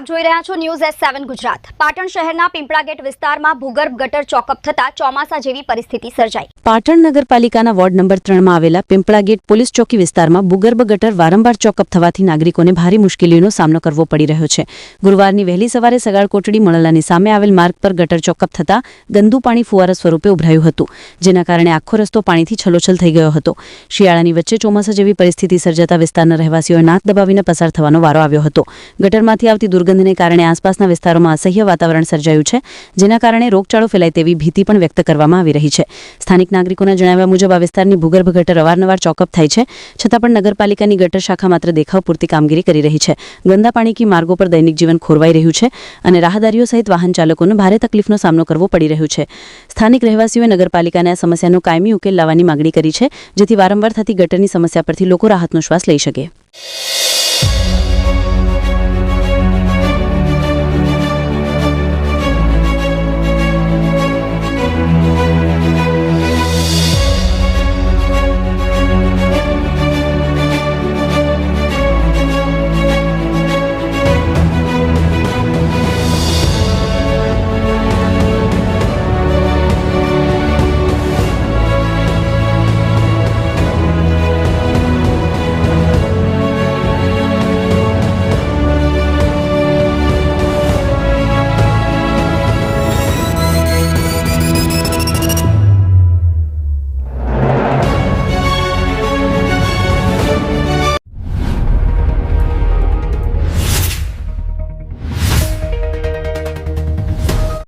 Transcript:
આપ જોઈ રહ્યા છો news S seven Gujarat. Patan શહેરના પીપળા ગેટ વિસ્તારમાં ભૂગર્ભ ગટર ચોકઅપ થતા ચોમાસા જેવી પરિસ્થિતિ સર્જાઈ. પાટણ નગરપાલિકાના વોર્ડ નંબર ત્રણમાં આવેલા પિંપળા ગેટ પોલીસ ચોકી વિસ્તારમાં ભૂગર્ભ ગટર વારંવાર ચોકઅપ થવાથી નાગરિકોને ભારે મુશ્કેલીઓનો સામનો કરવો પડી રહ્યો છે. ગુરુવારની વહેલી સવારે સગાળ કોટડી મળલાની સામે આવેલ માર્ગ પર ગટર ચોકઅપ થતા ગંદુ પાણી ફુવારા સ્વરૂપે ઉભરાયું હતું, જેના કારણે આખો રસ્તો પાણીથી છલોછલ થઈ ગયો હતો. શિયાળાની વચ્ચે ચોમાસા જેવી પરિસ્થિતિ સર્જાતા વિસ્તારના રહેવાસીઓએ નાક દબાવીને પસાર થવાનો વારો આવ્યો હતો. ગટરમાંથી આવતી દુર્ગંધને કારણે આસપાસના વિસ્તારોમાં અસહ્ય વાતાવરણ સર્જાયું છે, જેના કારણે રોગચાળો ફેલાય તેવી ભીતિ પણ વ્યક્ત કરવામાં આવી રહી છે. સ્થાનિક નાગરિકોના જણાવ્યા મુજબ, આ વિસ્તારની ભૂગર્ભ ગટર અવારનવાર ચોકઅપ થાય છે, છતાં પણ નગરપાલિકાની ગટર શાખા માત્ર દેખાવ પૂરતી કામગીરી કરી રહી છે. ગંદા પાણીથી માર્ગો પર દૈનિક જીવન ખોરવાઈ રહ્યું છે અને રાહદારીઓ સહિત વાહન ચાલકોને ભારે તકલીફનો સામનો કરવો પડી રહ્યો છે. સ્થાનિક રહેવાસીઓએ નગરપાલિકાને આ સમસ્યાનો કાયમી ઉકેલ લાવવાની માંગણી કરી છે, જેથી વારંવાર થતી ગટરની સમસ્યા પરથી લોકો રાહતનો શ્વાસ લઈ શકે.